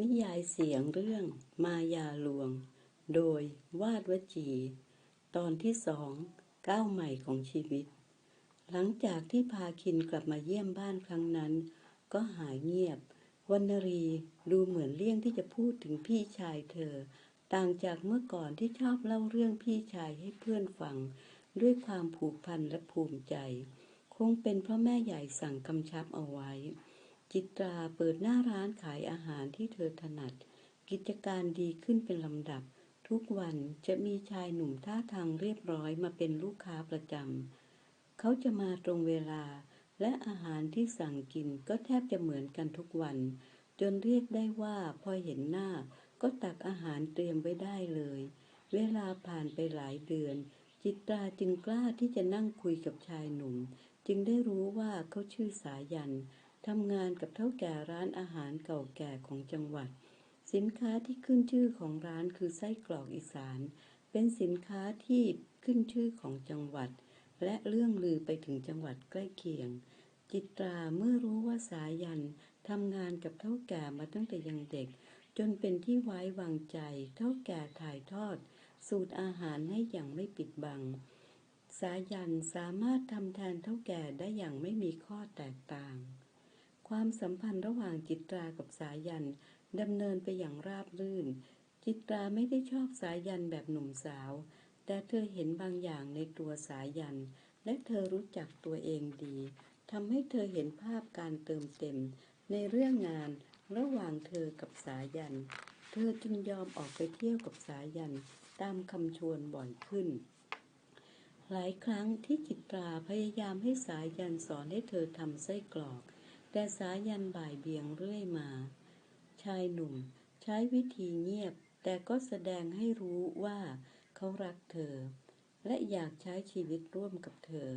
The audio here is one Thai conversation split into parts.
นิยายเสียงเรื่องมายาลวง โดยวาดวจี ตอนที่สองก้าวใหม่ของชีวิต หลังจากที่พาคินกลับมาเยี่ยมบ้านครั้งนั้น ก็หายเงียบวรรณรีดูเหมือนเลี่ยงที่จะพูดถึงพี่ชายเธอ ต่างจากเมื่อก่อนที่ชอบเล่าเรื่องพี่ชายให้เพื่อนฟัง ด้วยความผูกพันและภูมิใจ คงเป็นเพราะแม่ใหญ่สั่งกำชับเอาไว้ จิตราเปิดหน้าร้านขายอาหารที่เธอถนัด กิจการดีขึ้นเป็นลำดับ ทุกวันจะมีชายหนุ่มท่าทางเรียบร้อยมาเป็นลูกค้าประจำ เขาจะมาตรงเวลา และอาหารที่สั่งกินก็แทบจะเหมือนกันทุกวัน จนเรียกได้ว่าพอเห็นหน้า ก็ตักอาหารเตรียมไว้ได้เลย เวลาผ่านไปหลายเดือน จิตราจึงกล้าที่จะนั่งคุยกับชายหนุ่ม จึงได้รู้ว่าเขาชื่อสายัน ทำงานกับเท่าแก่ร้านอาหารเก่าแก่ของจังหวัด สินค้าที่ขึ้นชื่อของร้านคือไส้กรอกอีสาน เป็นสินค้าที่ขึ้นชื่อของจังหวัด และเรื่องลือไปถึงจังหวัดใกล้เคียง จิตราเมื่อรู้ว่าสายันทำงานกับเท่าแก่มาตั้งแต่ยังเด็ก จนเป็นที่ไว้วางใจ เท่าแก่ถ่ายทอด สูตรอาหารให้อย่างไม่ปิดบัง สายันสามารถทำแทนเท่าแก่ได้อย่างไม่มีข้อแตกต่าง ความสัมพันธ์ระหว่างจิตรากับสายันดำเนินไปอย่างราบรื่น จิตราไม่ได้ชอบสายันแบบหนุ่มสาว แต่เธอเห็นบางอย่างในตัวสายัน และเธอรู้จักตัวเองดีทำให้เธอเห็นภาพการเติมเต็ม ในเรื่องงานระหว่างเธอกับสายัน เธอจึงยอมออกไปเที่ยวกับสายันตามคำชวนบ่อยขึ้น หลายครั้งที่จิตราพยายามให้สายันสอนให้เธอทำไส้กรอก แต่สายันบ่ายเบี่ยงเรื่อยมา ชายหนุ่มใช้วิธีเงียบ แต่ก็แสดงให้รู้ว่าเขารักเธอ และอยากใช้ชีวิตร่วมกับเธอ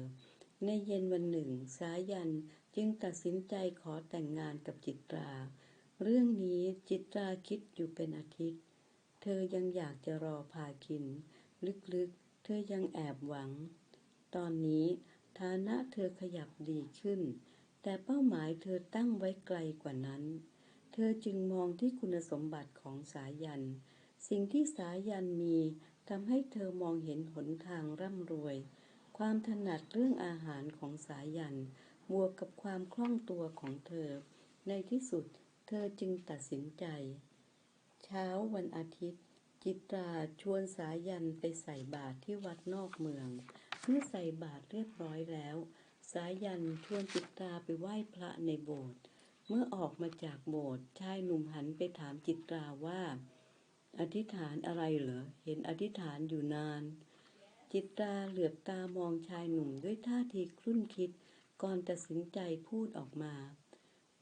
ในเย็นวันหนึ่ง สายันจึงตัดสินใจขอแต่งงานกับจิตรา เรื่องนี้จิตราคิดอยู่เป็นอาทิตย์ เธอยังอยากจะรอพาคิน ลึกๆ เธอยังแอบหวัง ตอนนี้ฐานะเธอขยับดีขึ้น แต่เป้าหมายเธอตั้งไว้ไกลกว่านั้น เธอจึงมองที่คุณสมบัติของสายัน สิ่งที่สายันมีทำให้เธอมองเห็นหนทางร่ำรวย ความถนัดเรื่องอาหารของสายัน บวกกับความคล่องตัวของเธอ ในที่สุดเธอจึงตัดสินใจ เช้าวันอาทิตย์ จิตราชวนสายันไปใส่บาตรที่วัดนอกเมือง เมื่อใส่บาตรเรียบร้อยแล้ว สายันชวนจิตราไปไหว้พระในโบสถ์เมื่อออกมาจากโบสถ์ชายหนุ่มหันไปถามจิตราว่า อธิษฐานอะไรเหรอเห็นอธิษฐานอยู่นาน จิตราเหลือบตามองชายหนุ่มด้วยท่าทีครุ่นคิด ก่อนตัดสินใจพูดออกมา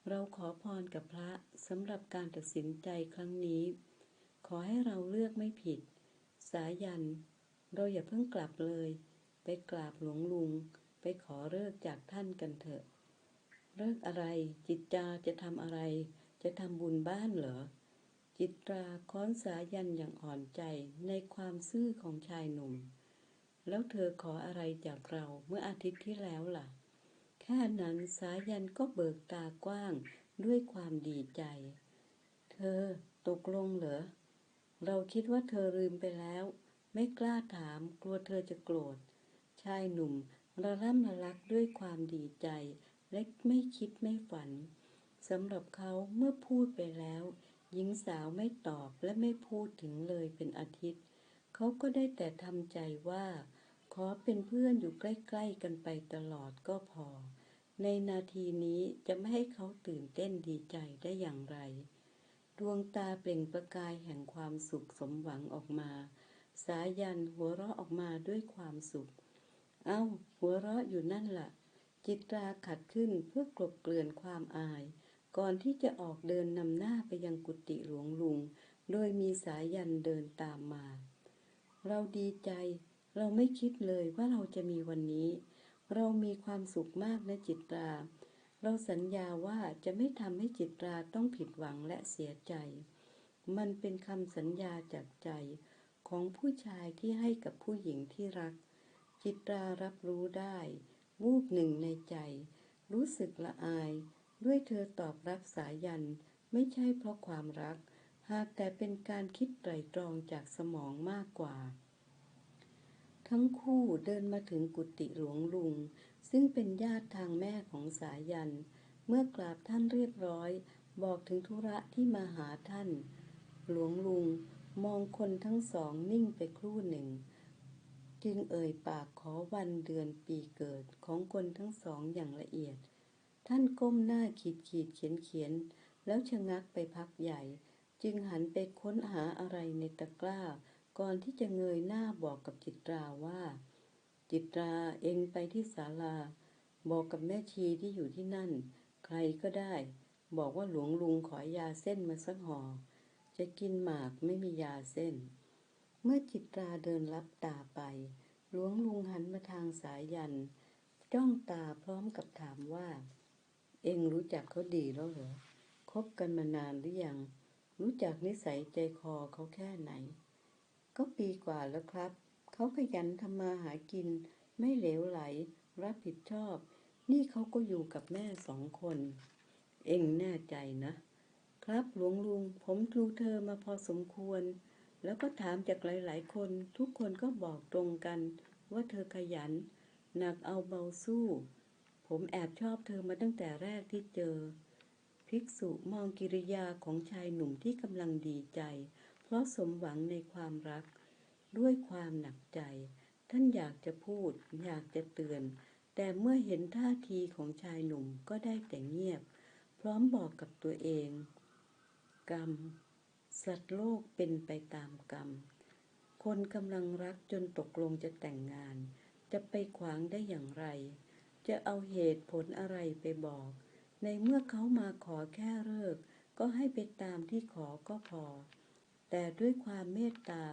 เราขอพรกับพระสำหรับการตัดสินใจครั้งนี้ ขอให้เราเลือกไม่ผิด สายัน เราอย่าเพิ่งกลับเลย ไปกราบหลวงลุง ขอเลิกจากท่านกันเถอะ เลิกอะไร จิตจาจะทำอะไร จะทำบุญบ้านเหรอ จิตราค้อนสายันอย่างอ่อนใจในความซื่อของชายหนุ่ม แล้วเธอขออะไรจากเราเมื่ออาทิตย์ที่แล้วล่ะ แค่นั้นสายันก็เบิกตากว้างด้วยความดีใจ เธอตกลงเหรอ เราคิดว่าเธอลืมไปแล้ว ไม่กล้าถามกลัวเธอจะโกรธ ชายหนุ่ม ระล่ำระลักด้วยความดีใจ และไม่คิดไม่ฝันสำหรับเขาเมื่อพูดไปแล้ว หญิงสาวไม่ตอบและไม่พูดถึงเลยเป็นอาทิตย์ เขาก็ได้แต่ทำใจว่า ขอเป็นเพื่อนอยู่ใกล้ ๆ กันไปตลอดก็พอ ในนาทีนี้จะไม่ให้เขาตื่นเต้นดีใจได้อย่างไร ดวงตาเปล่งประกายแห่งความสุขสมหวังออกมา สายันหัวเราะออกมาด้วยความสุข เอ้า หัวเราะอยู่นั่นละ่ะ จิตราขัดขึ้นเพื่อกลบเกลื่อนความอาย ก่อนที่จะออกเดินนำหน้าไปยังกุฏิหลวงลุง โดยมีสายันเดินตามมา เราดีใจ เราไม่คิดเลยว่าเราจะมีวันนี้ เรามีความสุขมากนะจิตรา เราสัญญาว่าจะไม่ทำให้จิตราต้องผิดหวังและเสียใจ มันเป็นคำสัญญาจากใจของผู้ชายที่ให้กับผู้หญิงที่รัก จิตรารับรู้ได้ วูบหนึ่งในใจ รู้สึกละอาย ด้วยเธอตอบรับสายัน ไม่ใช่เพราะความรัก หากแต่เป็นการคิดไตรตรองจากสมองมากกว่า ทั้งคู่เดินมาถึงกุฏิหลวงลุง ซึ่งเป็นญาติทางแม่ของสายัน เมื่อกราบท่านเรียบร้อย บอกถึงธุระที่มาหาท่าน หลวงลุงมองคนทั้งสองนิ่งไปครู่หนึ่ง จึงเอ่ยปากขอวันเดือนปีเกิดของคนทั้งสองอย่างละเอียด ท่านก้มหน้าขีดขีดเขียนเขียน แล้วชะงักไปพักใหญ่ จึงหันไปค้นหาอะไรในตะกร้า ก่อนที่จะเงยหน้าบอกกับจิตราว่า จิตราเองไปที่ศาลา บอกกับแม่ชีที่อยู่ที่นั่น ใครก็ได้ บอกว่าหลวงลุงขอยาเส้นมาสักห่อจะกินหมากไม่มียาเส้น เมื่อจิตราเดินลับตาไป หลวงลุงหันมาทางสายยัน จ้องตาพร้อมกับถามว่า เองรู้จักเขาดีแล้วเหรอคบกันมานานหรือยัง รู้จักนิสัยใจคอเขาแค่ไหน ก็ปีกว่าแล้วครับ เขาขยันทำมาหากิน ไม่เหลวไหล รับผิดชอบ นี่เขาก็อยู่กับแม่สองคน เองแน่ใจนะ ครับหลวงลุงผมดูเธอมาพอสมควร แล้วก็ถามจากหลาย ๆ คนทุกคนก็บอกตรงกัน ว่าเธอขยัน หนักเอาเบาสู้ ผมแอบชอบเธอมาตั้งแต่แรกที่เจอ ภิกษุมองกิริยาของชายหนุ่มที่กำลังดีใจ เพราะสมหวังในความรัก ด้วยความหนักใจ ท่านอยากจะพูด อยากจะเตือน แต่เมื่อเห็นท่าทีของชายหนุ่มก็ได้แต่เงียบ พร้อมบอกกับตัวเอง กรรม สัตว์โลกเป็นไปตามกรรม คนกำลังรักจนตกลงจะแต่งงาน จะไปขวางได้อย่างไร จะเอาเหตุผลอะไรไปบอก ในเมื่อเขามาขอแค่เลิก ก็ให้ไปตามที่ขอก็พอ แต่ด้วยความเมตตา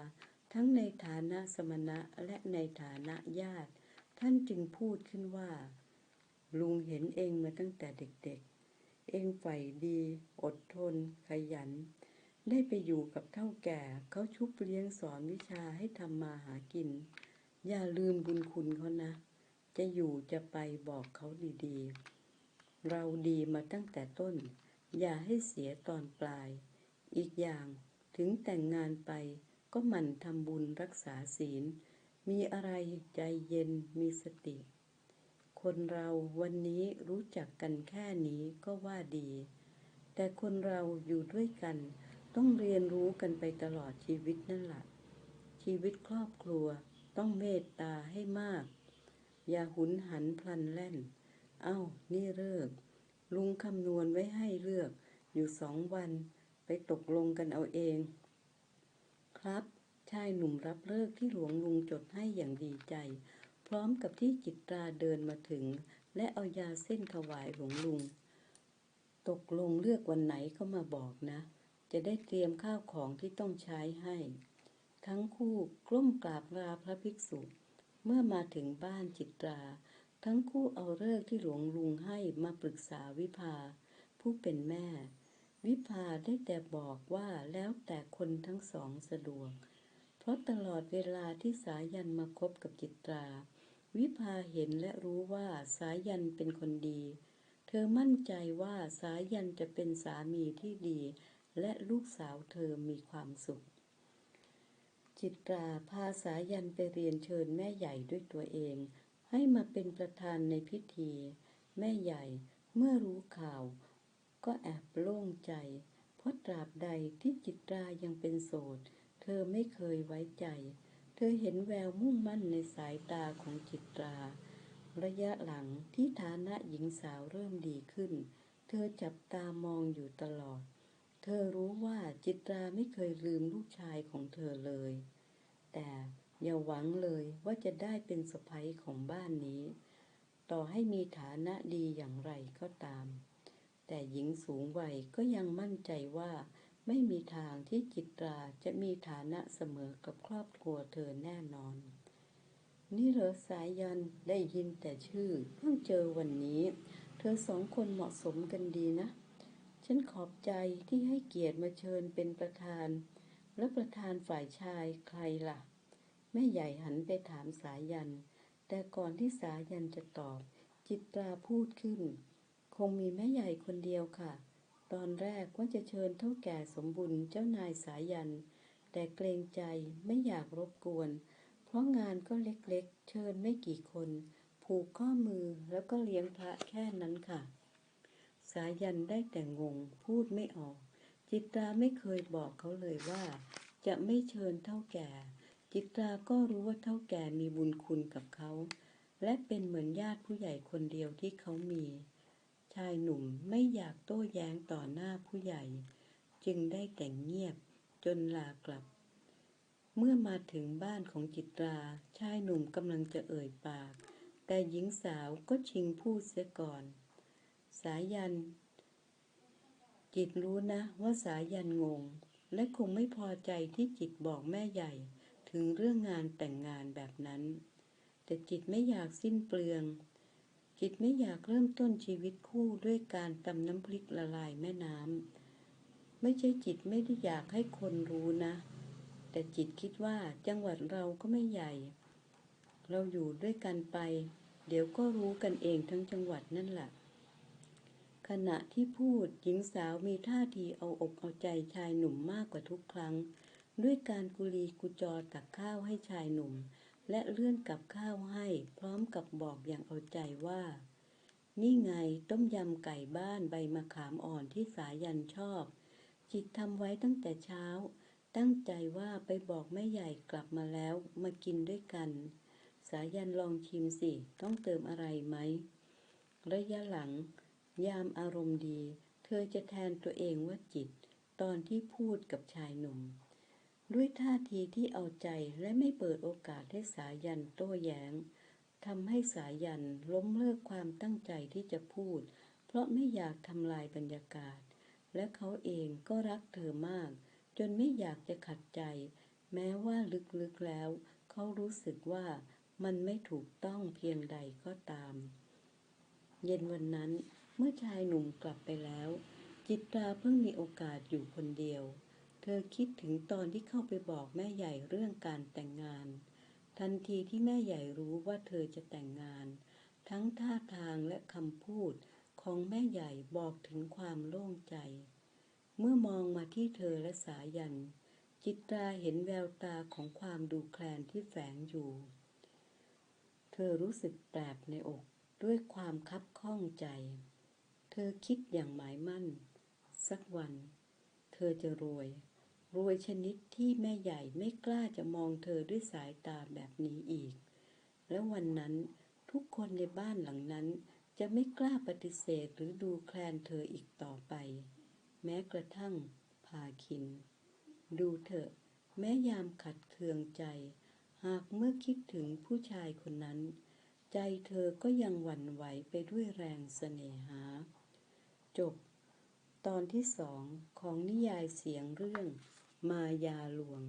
ทั้งในฐานะสมณะและในฐานะญาติ ท่านจึงพูดขึ้นว่า ลุงเห็นเองมาตั้งแต่เด็กๆ เองใฝ่ดี อดทน ขยัน ได้ไปอยู่กับเท่าแก่เขาชุบเลี้ยงสอนวิชาให้ทำมาหากิน อย่าลืมบุญคุณเขานะ จะอยู่จะไปบอกเขาดีๆ เราดีมาตั้งแต่ต้น อย่าให้เสียตอนปลาย อีกอย่างถึงแต่งงานไปก็หมั่นทำบุญรักษาศีล มีอะไรใจเย็นมีสติ คนเราวันนี้รู้จักกันแค่นี้ก็ว่าดี แต่คนเราอยู่ด้วยกัน ต้องเรียนรู้กันไปตลอดชีวิตนั่นแหละชีวิตครอบครัวต้องเมตตาให้มาก อย่าหุนหันพลันแล่น เอ้า นี่เลิก ลุงคำนวณไว้ให้เลือก อยู่สองวัน ไปตกลงกันเอาเอง ครับชายหนุ่มรับเลิกที่หลวงลุงจดให้อย่างดีใจ พร้อมกับที่จิตราเดินมาถึง และเอายาเส้นถวายหลวงลุง ตกลงเลือกวันไหนก็มาบอกนะ จะได้เตรียมข้าวของที่ต้องใช้ให้ ทั้งคู่กลุ้มกราบลาพระภิกษุ เมื่อมาถึงบ้านจิตรา ทั้งคู่เอาเลิกที่หลวงลุงให้มาปรึกษาวิภา ผู้เป็นแม่ วิภาได้แต่บอกว่าแล้วแต่คนทั้งสองสะดวก เพราะตลอดเวลาที่สายันมาคบกับจิตรา วิภาเห็นและรู้ว่าสายันเป็นคนดี เธอมั่นใจว่าสายันจะเป็นสามีที่ดี และลูกสาวเธอมีความสุข จิตราพาสายันไปเรียนเชิญแม่ใหญ่ด้วยตัวเอง ให้มาเป็นประธานในพิธี แม่ใหญ่เมื่อรู้ข่าว ก็แอบโล่งใจ เพราะตราบใดที่จิตรายังเป็นโสด เธอไม่เคยไว้ใจ เธอเห็นแววมุ่งมั่นในสายตาของจิตราระยะหลังที่ฐานะหญิงสาวเริ่มดีขึ้น เธอจับตามองอยู่ตลอด เธอรู้ว่าจิตราไม่เคยลืมลูกชายของเธอเลย แต่อย่าหวังเลยว่าจะได้เป็นสะใภ้ของบ้านนี้ ต่อให้มีฐานะดีอย่างไรก็ตาม แต่หญิงสูงวัยก็ยังมั่นใจว่าไม่มีทางที่จิตราจะมีฐานะเสมอกับครอบครัวเธอแน่นอน นี่เหรอสายยันได้ยินแต่ชื่อเพิ่งเจอวันนี้ เธอสองคนเหมาะสมกันดีนะ ฉันขอบใจที่ให้เกียรติมาเชิญเป็นประธาน และประธานฝ่ายชายใครล่ะ แม่ใหญ่หันไปถามสายัน แต่ก่อนที่สายันจะตอบ จิตราพูดขึ้น คงมีแม่ใหญ่คนเดียวค่ะ ตอนแรกว่าจะเชิญเท่าแก่สมบุญเจ้านายสายัน แต่เกรงใจไม่อยากรบกวน เพราะงานก็เล็กๆเชิญไม่กี่คน ผูกข้อมือแล้วก็เลี้ยงพระแค่นั้นค่ะ สายันได้แต่งงพูดไม่ออก จิตราไม่เคยบอกเขาเลยว่า จะไม่เชิญเท่าแก่ จิตราก็รู้ว่าเท่าแก่มีบุญคุณกับเขา และเป็นเหมือนญาติผู้ใหญ่คนเดียวที่เขามี ชายหนุ่มไม่อยากโต้แย้งต่อหน้าผู้ใหญ่ จึงได้แต่งเงียบจนลากลับ เมื่อมาถึงบ้านของจิตรา ชายหนุ่มกำลังจะเอ่ยปาก แต่หญิงสาวก็ชิงพูดเสียก่อน สายัน จิตรู้นะว่าสายันงง และคงไม่พอใจที่จิตบอกแม่ใหญ่ถึงเรื่องงานแต่งงานแบบนั้น แต่จิตไม่อยากสิ้นเปลือง จิตไม่อยากเริ่มต้นชีวิตคู่ด้วยการตำน้ำพริกละลายแม่น้ำไม่ใช่จิตไม่ได้อยากให้คนรู้นะ แต่จิตคิดว่าจังหวัดเราก็ไม่ใหญ่ เราอยู่ด้วยกันไป เดี๋ยวก็รู้กันเองทั้งจังหวัดนั่นแหละ ขณะที่พูดหญิงสาวมีท่าทีเอาอกเอาใจชายหนุ่มมากกว่าทุกครั้ง ด้วยการกุลีกุจอตักข้าวให้ชายหนุ่ม และเลื่อนกับข้าวให้ พร้อมกับบอกอย่างเอาใจว่า นี่ไงต้มยำไก่บ้านใบมะขามอ่อนที่สายันชอบ จิตทำไว้ตั้งแต่เช้า ตั้งใจว่าไปบอกแม่ใหญ่กลับมาแล้วมากินด้วยกัน สายันลองชิมสิ ต้องเติมอะไรไหมระยะหลัง ยามอารมณ์ดี เธอจะแทนตัวเองว่าจิต ตอนที่พูดกับชายหนุ่ม ด้วยท่าทีที่เอาใจและไม่เปิดโอกาสให้สายันโต้แย้งทำให้สายันล้มเลิกความตั้งใจที่จะพูด เพราะไม่อยากทำลายบรรยากาศ และเขาเองก็รักเธอมาก จนไม่อยากจะขัดใจ แม้ว่าลึกๆแล้ว เขารู้สึกว่ามันไม่ถูกต้องเพียงใดก็ตาม เย็นวันนั้น เมื่อชายหนุ่มกลับไปแล้ว จิตราเพิ่งมีโอกาสอยู่คนเดียว เธอคิดถึงตอนที่เข้าไปบอกแม่ใหญ่เรื่องการแต่งงาน ทันทีที่แม่ใหญ่รู้ว่าเธอจะแต่งงาน ทั้งท่าทางและคำพูดของแม่ใหญ่บอกถึงความโล่งใจ เมื่อมองมาที่เธอและสายัน จิตราเห็นแววตาของความดูแคลนที่แฝงอยู่ เธอรู้สึกแปลบในอกด้วยความคับข้องใจ เธอคิดอย่างหมายมั่น สักวัน เธอจะรวย รวยชนิดที่แม่ใหญ่ไม่กล้าจะมองเธอด้วยสายตาแบบนี้อีก แล้ววันนั้นทุกคนในบ้านหลังนั้นจะไม่กล้าปฏิเสธหรือดูแคลนเธออีกต่อไป แม้กระทั่งพาคิน ดูเถอะ แม้ยามขัดเคืองใจ หากเมื่อคิดถึงผู้ชายคนนั้น ใจเธอก็ยังหวั่นไหวไปด้วยแรงเสน่หา จบ ตอนที่สองของนิยายเสียงเรื่องมายาลวง